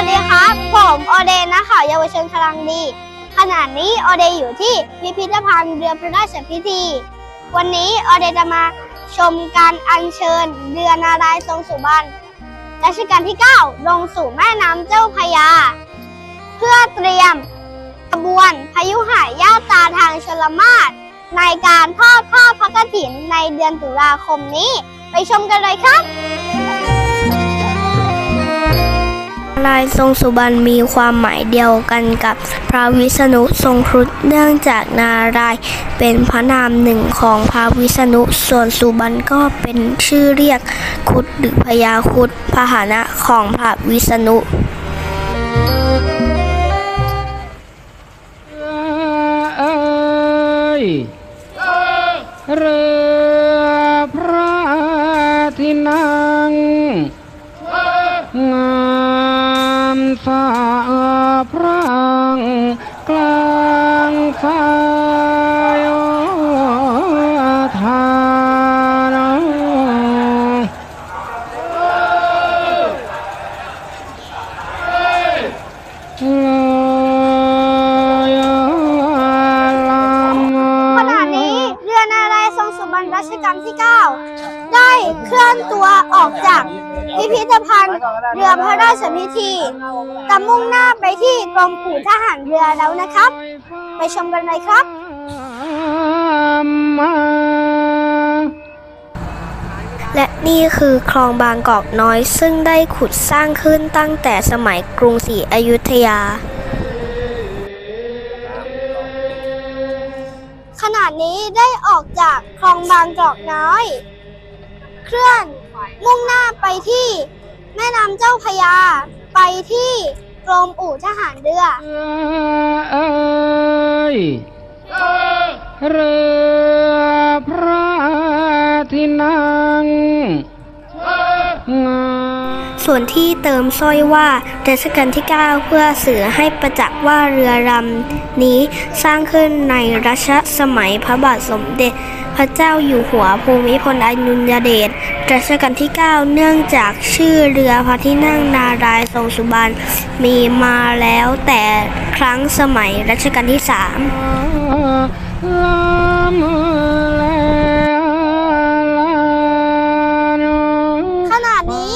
วัสดีครับ ผมโอเดนนะคะเยาวชนพลังดี ขณะนี้โอเดอยู่ที่พิพิธภัณฑ์เรือพระราชพิธี วันนี้โอเดจะมาชมการอัญเชิญเรือนารายทรงสุบรรณรัชกาลที่ 9 ลงสู่แม่น้ำเจ้าพยา เพื่อเตรียมขบวนพยุหายาตาทางชลมาศในการทอดผ้าพระกฐินในเดือนตุลาคมนี้ ไปชมกันเลยครับ ลายทรงสุบรรณมีความหมายเดียวกันกับพระวิษณุทรงครุฑเนื่องจากนารายเป็นพระนามหนึ่งของพระวิษณุส่วนสุบรรณก็เป็นชื่อเรียกครุฑหรือพญาครุฑพาหนะของพระวิษณุเรือพระที่นั่ง อนตัวออกจากพิพิธภัณฑ์เรือพระราชพิธีกำมุ่งหน้าไปที่กรมปู่ทหารเรือแล้วนะครับ ไปชมกันเลยครับ และนี่คือคลองบางกอกน้อยซึ่งได้ขุดสร้างขึ้นตั้งแต่สมัยกรุงศรีอยุธยา ขณะนี้ได้ออกจากคลองบางกอกน้อย เคลื่อน มุ่งหน้าไปที่ แม่น้ำเจ้าพระยา ไปที่กรมอู่ทหารเรือ เอ้ยเรือพระที่นั่งงา ส่วนที่เติมสร้อยว่ารัชกาลที่ 9 เพื่อสื่อให้ประจักษ์ว่าเรือลำนี้สร้างขึ้นในรัชสมัยพระบาทสมเด็จ พระเจ้าอยู่หัวภูมิพลอดุลยเดชรัชกาลที่ 9 เนื่องจากชื่อเรือพระที่นั่งนารายทรงสุบรรมีมาแล้วแต่ครั้งสมัยรัชกาลที่3ลำแล้วขณะนี้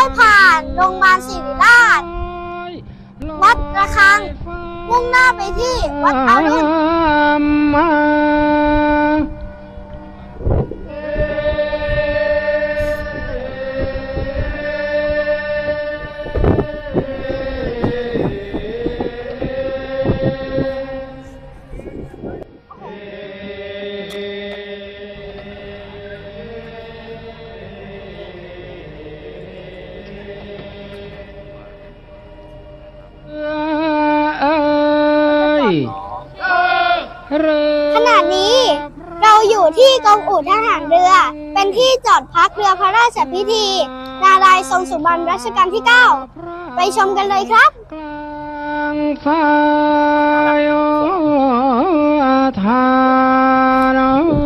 ได้ผ่านโรงพยาบาลศิริราช วัดระฆังมุ่งหน้าไปที่วัดอรุณ ขณะนี้เราอยู่ที่กรมอู่ทหารเรือ เป็นที่จอดพักเรือพระราชพิธี นารายณ์ทรงสุบรรณรัชกาลที่ 9 ไปชมกันเลยครับกลางสายทาน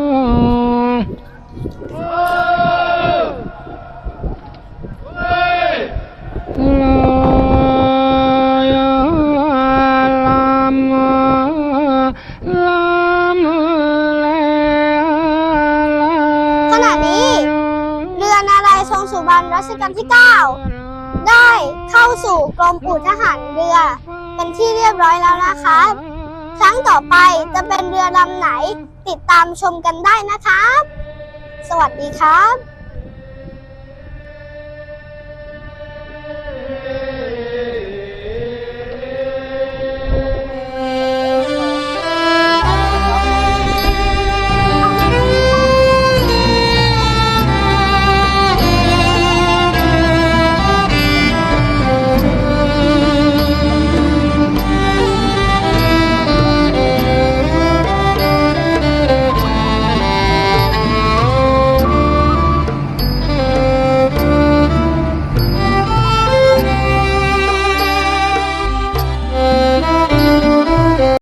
นี้ เรือนารายทรงสุบรรณรัชกาลที่ 9 ได้เข้าสู่กรมอู่ทหารเรือ เป็นที่เรียบร้อยแล้วนะคะครั้งต่อไปจะเป็นเรือลำไหนติดตามชมกันได้นะครับ สวัสดีครับ